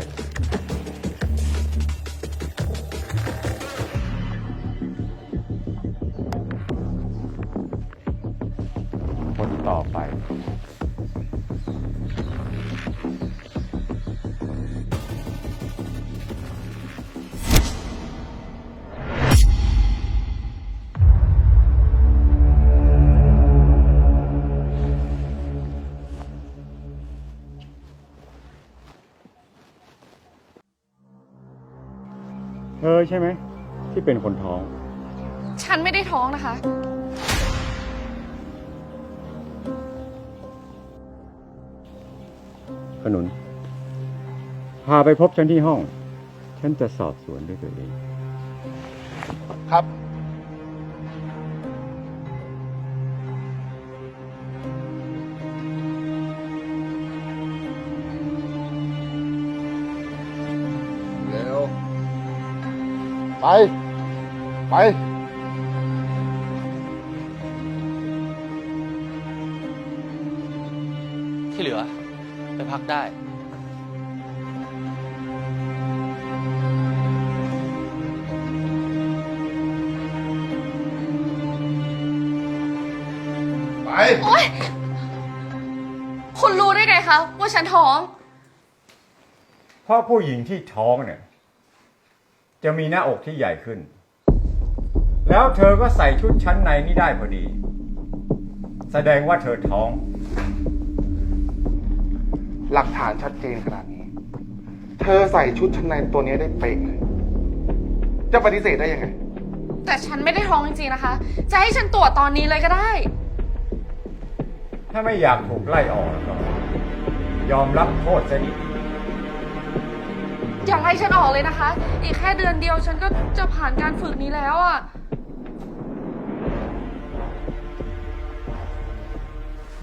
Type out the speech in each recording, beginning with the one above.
ค เธอใช่ไหม ที่เป็นคนท้อง ฉันไม่ได้ท้องนะคะ ขนุน พาไปพบฉันที่ห้อง ฉันจะสอบสวนด้วยตัวเอง ครับ ไป ไปที่เหลือ ไปพักได้ ไป โอ๊ย คุณรู้ได้ไงคะว่าฉันท้อง เพราะผู้หญิงที่ท้องเนี่ย จะมีหน้าอกที่ใหญ่ขึ้น แล้วเธอก็ใส่ชุดชั้นในนี่ได้พอดี แสดงว่าเธอท้อง หลักฐานชัดเจนขนาดนี้ เธอใส่ชุดชั้นในตัวนี้ได้เป๊ะเลย จะปฏิเสธได้ยังไง แต่ฉันไม่ได้ท้องจริงๆนะคะ จะให้ฉันตรวจตอนนี้เลยก็ได้ ถ้าไม่อยากถูกไล่ออกก็ยอมรับโทษซะดี อย่าไล่ฉันออกเลยนะคะ อีกแค่เดือนเดียวฉันก็จะผ่านการฝึกนี้แล้วอะ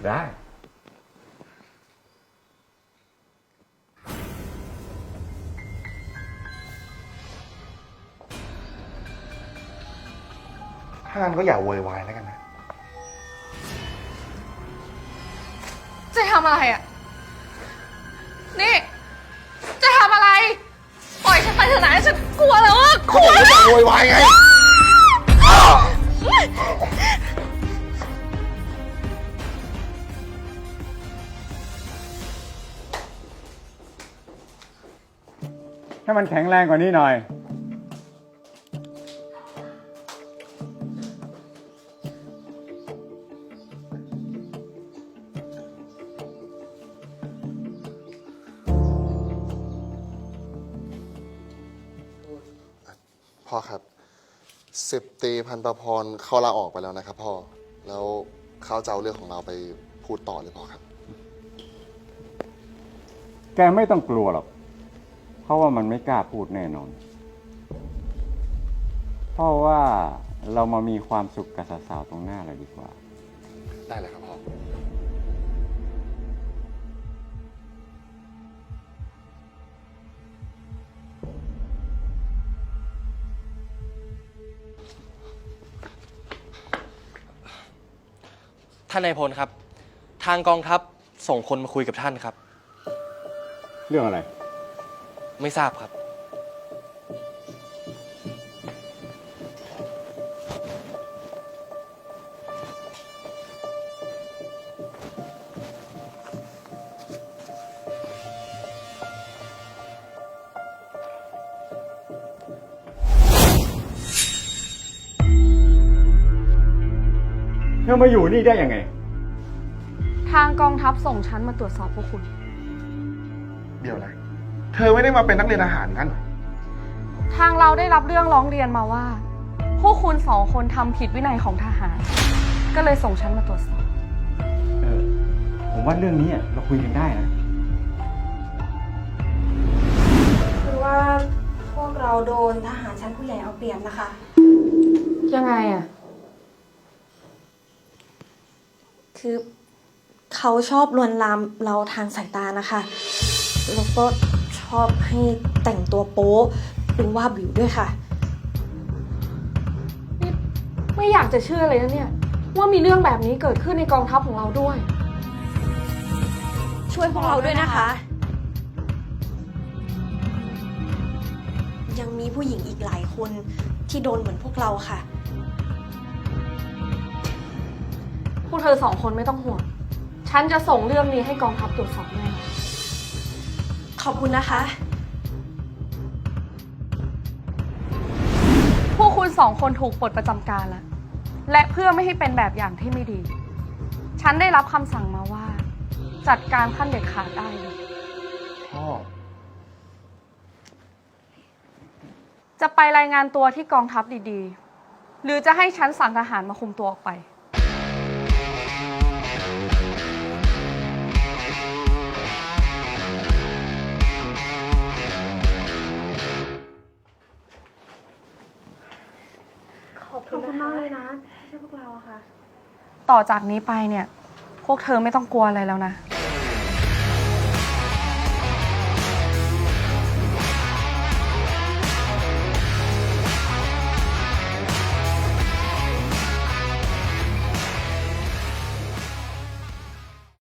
ได้ ถ้างั้นก็อย่าโวยวายแล้วกันนะ จะทำอะไรอะนี่ วแล้วอะกวก็แล้วอย่าโวยวายไง ให้มันแข็งแรงกว่านี้หน่อย พ่อครับสิบตรีพันประพรเขาลาออกไปแล้วนะครับพ่อ แล้วเขาจะเอาเรื่องของเราไปพูดต่อหรือเปล่าครับ แกไม่ต้องกลัวหรอก เพราะว่ามันไม่กล้าพูดแน่นอน เพราะว่าเรามามีความสุขกับสาวๆตรงหน้าเลยดีกว่า ได้เลยครับพ่อ ท่านนายพลครับ ทางกองทัพส่งคนมาคุยกับท่านครับ เรื่องอะไร ไม่ทราบครับ ธอมาอยู่นี่ได้ยังไง ทางกองทัพส่งฉันมาตรวจสอบพวกคุณ เดี๋ยวนะเธอไม่ได้มาเป็นนักเรียนอาหารงั้นเหรอทางเราได้รับเรื่องร้องเรียนมาว่า พวกคุณสองคนทำผิดวินัยของทหาร ก็เลยส่งฉันมาตรวจสอบ เออ ผมว่าเรื่องนี้อะเราคุยกันได้นะ คือว่าพวกเราโดนทหารชั้นผู้ใหญ่เอาเปรียบนะคะ ยังไงอะ คือเขาชอบลวนลามเราทางสายตานะคะ แล้วก็ชอบให้แต่งตัวโป๊ดูว่าบิวด้วยค่ะ นี่ไม่อยากจะเชื่อเลยนะเนี่ย ว่ามีเรื่องแบบนี้เกิดขึ้นในกองทัพของเราด้วย ช่วยพวกเราด้วยนะคะ ยังมีผู้หญิงอีกหลายคนที่โดนเหมือนพวกเราค่ะ พวกเธอสองคนไม่ต้องห่วง ฉันจะส่งเรื่องนี้ให้กองทัพตรวจสอบแน่นอนขอบคุณนะคะ พวกคุณสองคนถูกปลดประจำการแล้ว และเพื่อไม่ให้เป็นแบบอย่างที่ไม่ดี ฉันได้รับคำสั่งมาว่า จัดการขั้นเด็ดขาดได้เลยพ่อ จะไปรายงานตัวที่กองทัพดีๆ หรือจะให้ฉันสั่งทหารมาคุมตัวออกไป ขอบคุณมากเลยนะที่ช่วยพวกเราอะค่ะ ต่อจากนี้ไปเนี่ย พวกเธอไม่ต้องกลัวอะไรแล้วนะ